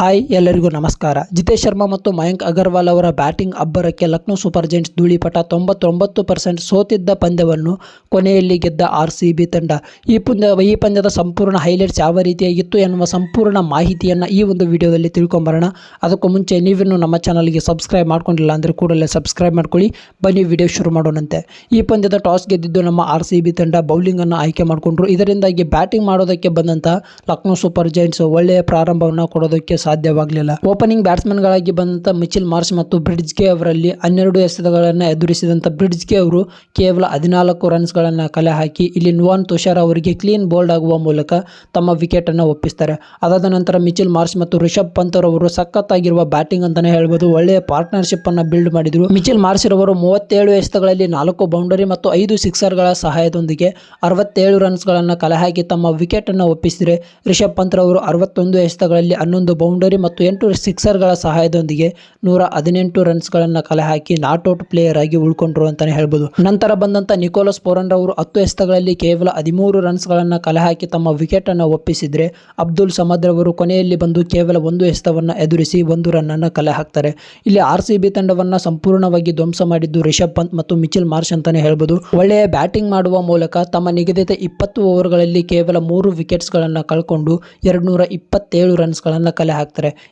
Hi, ಎಲ್ಲರಿಗೂ ನಮಸ್ಕಾರ. ಜಿತೇಶ್ ಶರ್ಮಾ ಮತ್ತು ಮಯಾಂಕ್ ಅಗರ್ವಾಲ್ ಅವರ ಬ್ಯಾಟಿಂಗ್ ಅಬ್ಬರಕ್ಕೆ ಲಕ್ನೋ ಸೂಪರ್ ಜೈಂಟ್ಸ್ ಧೂಳಿಪಟ ತೊಂಬತ್ತೊಂಬತ್ತು ಪರ್ಸೆಂಟ್ ಸೋತಿದ್ದ ಪಂದ್ಯವನ್ನು ಕೊನೆಯಲ್ಲಿ ಗೆದ್ದ ಆರ್ ಸಿ ಬಿ ತಂಡ. ಈ ಪಂದ್ಯ, ಈ ಪಂದ್ಯದ ಸಂಪೂರ್ಣ ಹೈಲೈಟ್ಸ್ ಯಾವ ರೀತಿಯಾಗಿತ್ತು ಎನ್ನುವ ಸಂಪೂರ್ಣ ಮಾಹಿತಿಯನ್ನು ಈ ಒಂದು ವಿಡಿಯೋದಲ್ಲಿ ತಿಳ್ಕೊಂಬರೋಣ. ಅದಕ್ಕೂ ಮುಂಚೆ ನೀವಿನ್ನು ನಮ್ಮ ಚಾನಲ್ಗೆ ಸಬ್ಸ್ಕ್ರೈಬ್ ಮಾಡ್ಕೊಂಡಿಲ್ಲ ಅಂದರೆ ಕೂಡಲೇ ಸಬ್ಸ್ಕ್ರೈಬ್ ಮಾಡ್ಕೊಳ್ಳಿ. ಬನ್ನಿ, ವಿಡಿಯೋ ಶುರು ಮಾಡೋಣಂತೆ. ಈ ಪಂದ್ಯದ ಟಾಸ್ ಗೆದ್ದಿದ್ದು ನಮ್ಮ ಆರ್ ಸಿ ಬಿ ತಂಡ ಬೌಲಿಂಗನ್ನು ಆಯ್ಕೆ ಮಾಡಿಕೊಂಡ್ರು. ಇದರಿಂದಾಗಿ ಬ್ಯಾಟಿಂಗ್ ಮಾಡೋದಕ್ಕೆ ಬಂದಂಥ ಲಕ್ನೋ ಸೂಪರ್ ಜೈಂಟ್ಸ್ ಒಳ್ಳೆಯ ಪ್ರಾರಂಭವನ್ನು ಕೊಡೋದಕ್ಕೆ ಸಾಧ್ಯವಾಗಲಿಲ್ಲ. ಓಪನಿಂಗ್ ಬ್ಯಾಟ್ಸ್ಮನ್ಗಳಾಗಿ ಬಂದಂಥ ಮಿಚಿಲ್ ಮಾರ್ಚ್ ಮತ್ತು ಬ್ರಿಡ್ಜ್ಗೆ ಅವರಲ್ಲಿ ಹನ್ನೆರಡು ಎಸೆತಗಳನ್ನು ಎದುರಿಸಿದಂಥ ಬ್ರಿಡ್ಜ್ಗೆ ಅವರು ಕೇವಲ ಹದಿನಾಲ್ಕು ರನ್ಸ್ಗಳನ್ನು ಕಲೆ ಹಾಕಿ, ಇಲ್ಲಿ ನುವಾನ್ ತುಷಾರ್ ಅವರಿಗೆ ಕ್ಲೀನ್ ಬೋಲ್ಡ್ ಆಗುವ ಮೂಲಕ ತಮ್ಮ ವಿಕೆಟನ್ನು ಒಪ್ಪಿಸ್ತಾರೆ. ಅದಾದ ನಂತರ ಮಿಚಿಲ್ ಮಾರ್ಚ್ ಮತ್ತು ರಿಷಬ್ ಪಂತ್ ಅವರು ಸಖತ್ ಆಗಿರುವ ಬ್ಯಾಟಿಂಗ್ ಅಂತಾನೆ ಹೇಳ್ಬೋದು. ಒಳ್ಳೆಯ ಪಾರ್ಟ್ನರ್ಶಿಪ್ ಅನ್ನ ಬಿಲ್ಡ್ ಮಾಡಿದ್ರು. ಮಿಚಿಲ್ ಮಾರ್ಚ್ ಅವರು ಮೂವತ್ತೇಳು ಎಸೆತಗಳಲ್ಲಿ ನಾಲ್ಕು ಬೌಂಡರಿ ಮತ್ತು ಐದು ಸಿಕ್ಸರ್ಗಳ ಸಹಾಯದೊಂದಿಗೆ ಅರವತ್ತೇಳು ರನ್ಸ್ಗಳನ್ನು ಕಲೆ ಹಾಕಿ ತಮ್ಮ ವಿಕೆಟ್ ಅನ್ನು ಒಪ್ಪಿಸಿದರೆ, ರಿಷಬ್ ಪಂತ್ ಅವರು ಅರವತ್ತೊಂದು ಎಸೆತಗಳಲ್ಲಿ ಹನ್ನೊಂದು ಬೌಂಡರಿ ಮತ್ತು ಎಂಟು ಸಿಕ್ಸರ್ಗಳ ಸಹಾಯದೊಂದಿಗೆ ನೂರ ಹದಿನೆಂಟು ರನ್ಸ್ಗಳನ್ನು ಕಲೆ ಹಾಕಿ ನಾಟ್ಔಟ್ ಪ್ಲೇಯರ್ ಆಗಿ ಉಳ್ಕೊಂಡ್ರು ಅಂತಾನೆ ಹೇಳ್ಬೋದು. ನಂತರ ಬಂದಂತ ನಿಕೋಲಸ್ ಪೋರನ್ ರವರು ಹತ್ತು ಎಸೆತಗಳಲ್ಲಿ ಕೇವಲ ಹದಿಮೂರು ರನ್ಸ್ಗಳನ್ನು ಕಲೆ ಹಾಕಿ ತಮ್ಮ ವಿಕೆಟ್ ಒಪ್ಪಿಸಿದರೆ ಒಪ್ಪಿಸಿದ್ರೆ ಅಬ್ದುಲ್ ಸಮದ್ ರವರು ಕೊನೆಯಲ್ಲಿ ಬಂದು ಕೇವಲ ಒಂದು ಎಸೆತವನ್ನು ಎದುರಿಸಿ ಒಂದು ರನ್ನನ್ನು ಕಲೆ ಹಾಕ್ತಾರೆ. ಇಲ್ಲಿ ಆರ್ ಸಿ ಬಿ ತಂಡವನ್ನ ಸಂಪೂರ್ಣವಾಗಿ ಧ್ವಂಸ ಮಾಡಿದ್ದು ರಿಷಬ್ ಪಂತ್ ಮತ್ತು ಮಿಚಿಲ್ ಮಾರ್ಷ್ ಅಂತಾನೆ ಹೇಳ್ಬೋದು. ಒಳ್ಳೆಯ ಬ್ಯಾಟಿಂಗ್ ಮಾಡುವ ಮೂಲಕ ತಮ್ಮ ನಿಗದಿತ ಇಪ್ಪತ್ತು ಓವರ್ಗಳಲ್ಲಿ ಕೇವಲ ಮೂರು ವಿಕೆಟ್ಸ್ಗಳನ್ನು ಕಳ್ಕೊಂಡು ಎರಡು ನೂರ ಇಪ್ಪತ್ತೇಳು ರನ್ಸ್ಗಳನ್ನು ಕಲೆ ಹಾಕ್ತಾರೆ.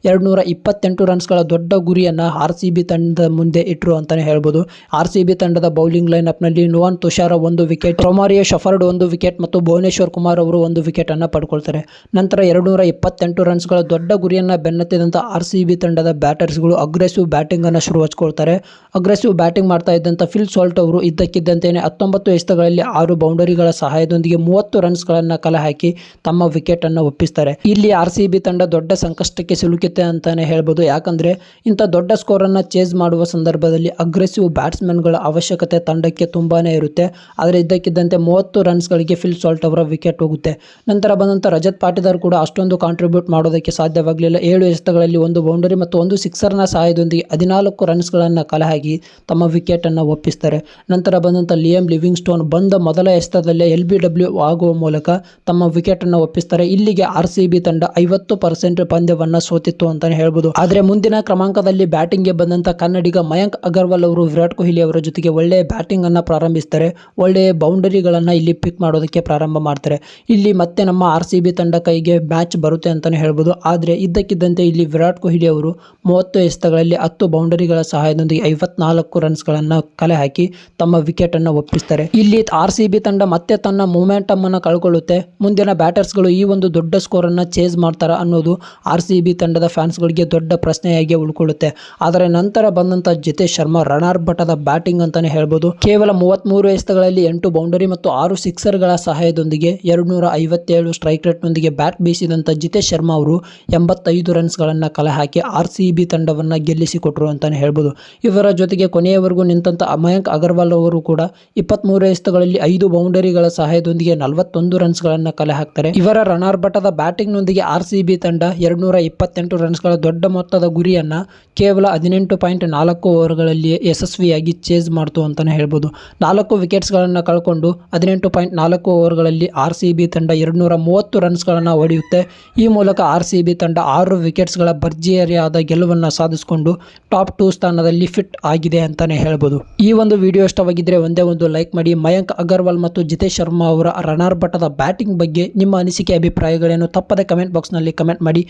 ಎರಡು ನೂರ ಇಪ್ಪತ್ತೆಂಟು ರನ್ಸ್ಗಳ ದೊಡ್ಡ ಗುರಿಯನ್ನು ಆರ್ ಸಿ ಬಿ ತಂಡದ ಮುಂದೆ ಇಟ್ಟರು ಅಂತಲೇ ಹೇಳ್ಬೋದು. ಆರ್ ಸಿ ಬಿ ತಂಡದ ಬೌಲಿಂಗ್ ಲೈನಪ್ನಲ್ಲಿ ನುವಾನ್ ತುಷಾರ ಒಂದು ವಿಕೆಟ್, ರೊಮಾರಿಯೋ ಶಫರ್ಡ್ ಒಂದು ವಿಕೆಟ್ ಮತ್ತು ಭುವನೇಶ್ವರ್ ಕುಮಾರ್ ಅವರು ಒಂದು ವಿಕೆಟನ್ನು ಪಡ್ಕೊಳ್ತಾರೆ. ನಂತರ ಎರಡು ನೂರ ಇಪ್ಪತ್ತೆಂಟು ರನ್ಸ್ಗಳ ದೊಡ್ಡ ಗುರಿಯನ್ನು ಬೆನ್ನತ್ತಿದಂಥ ಆರ್ ಸಿ ಬಿ ತಂಡದ ಬ್ಯಾಟರ್ಸ್ಗಳು ಅಗ್ರೆಸಿವ್ ಬ್ಯಾಟಿಂಗನ್ನು ಶುರು ಹಚ್ಕೊಳ್ತಾರೆ ಅಗ್ರೆಸಿವ್ ಬ್ಯಾಟಿಂಗ್ ಮಾಡ್ತಾ ಇದ್ದಂಥ ಫಿಲ್ ಸಾಲ್ಟ್ ಅವರು ಇದ್ದಕ್ಕಿದ್ದಂತೆಯೇ ಹತ್ತೊಂಬತ್ತು ಎಸೆತಗಳಲ್ಲಿ ಆರು ಬೌಂಡರಿಗಳ ಸಹಾಯದೊಂದಿಗೆ ಮೂವತ್ತು ರನ್ಸ್ಗಳನ್ನು ಕಲೆ ಹಾಕಿ ತಮ್ಮ ವಿಕೆಟ್ ಅನ್ನು ಒಪ್ಪಿಸ್ತಾರೆ. ಇಲ್ಲಿ ಆರ್ ಸಿ ಬಿ ತಂಡ ದೊಡ್ಡ ಸಂಕಷ್ಟಕ್ಕೆ ಸಿಲುಕಿತೆ ಅಂತಾನೆ ಹೇಳ್ಬೋದು. ಯಾಕಂದ್ರೆ ಇಂಥ ದೊಡ್ಡ ಸ್ಕೋರ್ ಅನ್ನ ಚೇಸ್ ಮಾಡುವ ಸಂದರ್ಭದಲ್ಲಿ ಅಗ್ರೆಸಿವ್ ಬ್ಯಾಟ್ಸ್ಮನ್ಗಳ ಅವಶ್ಯಕತೆ ತಂಡಕ್ಕೆ ತುಂಬಾನೇ ಇರುತ್ತೆ. ಆದರೆ ಇದ್ದಕ್ಕಿದ್ದಂತೆ ಮೂವತ್ತು ರನ್ಸ್ಗಳಿಗೆ ಫಿಲ್ ಸಾಲ್ಟ್ ಅವರ ವಿಕೆಟ್ ಹೋಗುತ್ತೆ. ನಂತರ ಬಂದಂಥ ರಜತ್ ಪಾಟಿದಾರ್ ಕೂಡ ಅಷ್ಟೊಂದು ಕಾಂಟ್ರಿಬ್ಯೂಟ್ ಮಾಡೋದಕ್ಕೆ ಸಾಧ್ಯವಾಗಲಿಲ್ಲ. ಏಳು ಎಸೆತಗಳಲ್ಲಿ ಒಂದು ಬೌಂಡರಿ ಮತ್ತು ಒಂದು ಸಿಕ್ಸರ್ನ ಸಹಾಯದೊಂದಿಗೆ ಹದಿನಾಲ್ಕು ರನ್ಸ್ಗಳನ್ನು ಕಲೆ ಹಾಕಿ ತಮ್ಮ ವಿಕೆಟ್ ಅನ್ನು ಒಪ್ಪಿಸ್ತಾರೆ. ನಂತರ ಬಂದಂಥ ಲಿಯಂ ಲಿವಿಂಗ್ ಸ್ಟೋನ್ ಬಂದ ಮೊದಲ ಎಸೆತದಲ್ಲೇ ಎಲ್ ಬಿ ಡಬ್ಲ್ಯೂ ಆಗುವ ಮೂಲಕ ತಮ್ಮ ವಿಕೆಟ್ ಅನ್ನು ಒಪ್ಪಿಸ್ತಾರೆ. ಇಲ್ಲಿಗೆ ಆರ್ ಸಿ ಬಿ ತಂಡ ಐವತ್ತು ಪರ್ಸೆಂಟ್ ಪಂದ್ಯವನ್ನ ಸೋತಿತ್ತು ಅಂತಾನೆ ಹೇಳ್ಬೋದು. ಆದರೆ ಮುಂದಿನ ಕ್ರಮಾಂಕದಲ್ಲಿ ಬ್ಯಾಟಿಂಗ್ಗೆ ಬಂದಂತ ಕನ್ನಡಿಗ ಮಯಾಂಕ್ ಅಗರ್ವಾಲ್ ಅವರು ವಿರಾಟ್ ಕೊಹ್ಲಿ ಅವರ ಜೊತೆಗೆ ಒಳ್ಳೆಯ ಬ್ಯಾಟಿಂಗ್ ಅನ್ನ ಪ್ರಾರಂಭಿಸ್ತಾರೆ. ಒಳ್ಳೆಯ ಬೌಂಡರಿಗಳನ್ನ ಇಲ್ಲಿ ಪಿಕ್ ಮಾಡೋದಕ್ಕೆ ಪ್ರಾರಂಭ ಮಾಡ್ತಾರೆ. ಇಲ್ಲಿ ಮತ್ತೆ ನಮ್ಮ ಆರ್ ಸಿ ತಂಡ ಕೈಗೆ ಮ್ಯಾಚ್ ಬರುತ್ತೆ ಅಂತಾನೆ ಹೇಳ್ಬೋದು. ಆದರೆ ಇದ್ದಕ್ಕಿದ್ದಂತೆ ಇಲ್ಲಿ ವಿರಾಟ್ ಕೊಹ್ಲಿ ಅವರು ಮೂವತ್ತು ಎಸೆತಗಳಲ್ಲಿ ಹತ್ತು ಬೌಂಡರಿಗಳ ಸಹಾಯದೊಂದಿಗೆ ಐವತ್ನಾಲ್ಕು ರನ್ಸ್ಗಳನ್ನ ಕಲೆ ಹಾಕಿ ತಮ್ಮ ವಿಕೆಟ್ ಅನ್ನ ಒಪ್ಪಿಸ್ತಾರೆ. ಇಲ್ಲಿ ಆರ್ ಸಿ ತಂಡ ಮತ್ತೆ ತನ್ನ ಮೂಮೆಂಟಮ್ಮನ್ನು ಅನ್ನ ಕಳ್ಕೊಳ್ಳುತ್ತೆ. ಮುಂದಿನ ಬ್ಯಾಟರ್ಸ್ಗಳು ಈ ಒಂದು ದೊಡ್ಡ ಸ್ಕೋರ್ ಅನ್ನ ಚೇಸ್ ಮಾಡ್ತಾರ ಅನ್ನೋದು ಆರ್ ಸಿ ಬಿ ತಂಡದ ಫ್ಯಾನ್ಸ್ಗಳಿಗೆ ದೊಡ್ಡ ಪ್ರಶ್ನೆಯಾಗಿ ಉಳ್ಕೊಳ್ಳುತ್ತೆ. ಆದರೆ ನಂತರ ಬಂದಂಥ ಜಿತೇಶ್ ಶರ್ಮಾ ರಣಾರ್ಭಟದ ಬ್ಯಾಟಿಂಗ್ ಅಂತಾನೆ ಹೇಳ್ಬೋದು. ಕೇವಲ ಮೂವತ್ತ್ಮೂರು ಎಸೆತಗಳಲ್ಲಿ ಎಂಟು ಬೌಂಡರಿ ಮತ್ತು ಆರು ಸಿಕ್ಸರ್ಗಳ ಸಹಾಯದೊಂದಿಗೆ ಎರಡು ನೂರ ಐವತ್ತೇಳು ಸ್ಟ್ರೈಕ್ ರೇಟ್ನೊಂದಿಗೆ ಬ್ಯಾಟ್ ಬೀಸಿದಂಥ ಜಿತೇಶ್ ಶರ್ಮಾ ಅವರು ಎಂಬತ್ತೈದು ರನ್ಸ್ಗಳನ್ನು ಕಲೆ ಹಾಕಿ ಆರ್ ಸಿ ಬಿ ತಂಡವನ್ನು ಗೆಲ್ಲಿಸಿಕೊಟ್ರು ಅಂತಾನೆ ಹೇಳ್ಬೋದು. ಇವರ ಜೊತೆಗೆ ಕೊನೆಯವರೆಗೂ ನಿಂತಂಥ ಮಯಾಂಕ್ ಅಗರ್ವಾಲ್ ಅವರು ಕೂಡ ಇಪ್ಪತ್ಮೂರು ಎಸೆತಗಳಲ್ಲಿ ಐದು ಬೌಂಡರಿಗಳ ಸಹಾಯದೊಂದಿಗೆ ನಲವತ್ತೊಂದು ರನ್ಸ್ಗಳನ್ನು ಕಲೆ ಹಾಕ್ತಾರೆ ಇವರ ರಣಾರ್ಭಟದ ಬ್ಯಾಟಿಂಗ್ನೊಂದಿಗೆ ಆರ್ ಸಿಬಿ ತಂಡ ಎರಡು ನೂರ ಇಪ್ಪತ್ತೆಂಟು ರನ್ಸ್ಗಳ ದೊಡ್ಡ ಮೊತ್ತದ ಗುರಿಯನ್ನ ಕೇವಲ ಹದಿನೆಂಟು ಪಾಯಿಂಟ್ ನಾಲ್ಕು ಓವರ್ಗಳಲ್ಲಿ ಯಶಸ್ವಿಯಾಗಿ ಚೇಸ್ ಮಾಡ್ತು ಅಂತಾನೆ ಹೇಳ್ಬೋದು. ನಾಲ್ಕು ವಿಕೆಟ್ಸ್ಗಳನ್ನು ಕಳ್ಕೊಂಡು ಹದಿನೆಂಟು ಪಾಯಿಂಟ್ ನಾಲ್ಕು ಓವರ್ಗಳಲ್ಲಿ ಆರ್ ಸಿ ಬಿ ತಂಡ ಎರಡು ನೂರ ಮೂವತ್ತು ರನ್ಸ್ಗಳನ್ನು ಹೊಡೆಯುತ್ತೆ ಈ ಮೂಲಕ ಆರ್ ಸಿ ಬಿ ತಂಡ ಆರು ವಿಕೆಟ್ಸ್ಗಳ ಭರ್ಜಿಯರಿಯಾದ ಗೆಲುವನ್ನು ಸಾಧಿಸಿಕೊಂಡು ಟಾಪ್ ಟೂ ಸ್ಥಾನದಲ್ಲಿ ಫಿಟ್ ಆಗಿದೆ ಅಂತಾನೆ ಹೇಳ್ಬೋದು. ಈ ಒಂದು ವಿಡಿಯೋ ಇಷ್ಟವಾಗಿದ್ದರೆ ಒಂದೇ ಒಂದು ಲೈಕ್ ಮಾಡಿ. ಮಯಾಂಕ್ ಅಗರ್ವಾಲ್ ಮತ್ತು ಜಿತೇಶ್ ಶರ್ಮಾ ಅವರ ರಣಾರ್ಭಟದ ಬ್ಯಾಟಿಂಗ್ ಬಗ್ಗೆ ನಿಮ್ಮ ಅನಿಸಿಕೆ, ಅಭಿಪ್ರಾಯಗಳೇನು? ತಪ್ಪದೆ ಕಮೆಂಟ್ ಬಾಕ್ಸ್ನಲ್ಲಿ ಕಮೆಂಟ್ ಮಾಡಿ.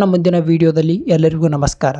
ಸಿಗೋಣ ಮುಂದಿನ ವಿಡಿಯೋದಲ್ಲಿ ಎಲ್ಲರಿಗೂ ನಮಸ್ಕಾರ.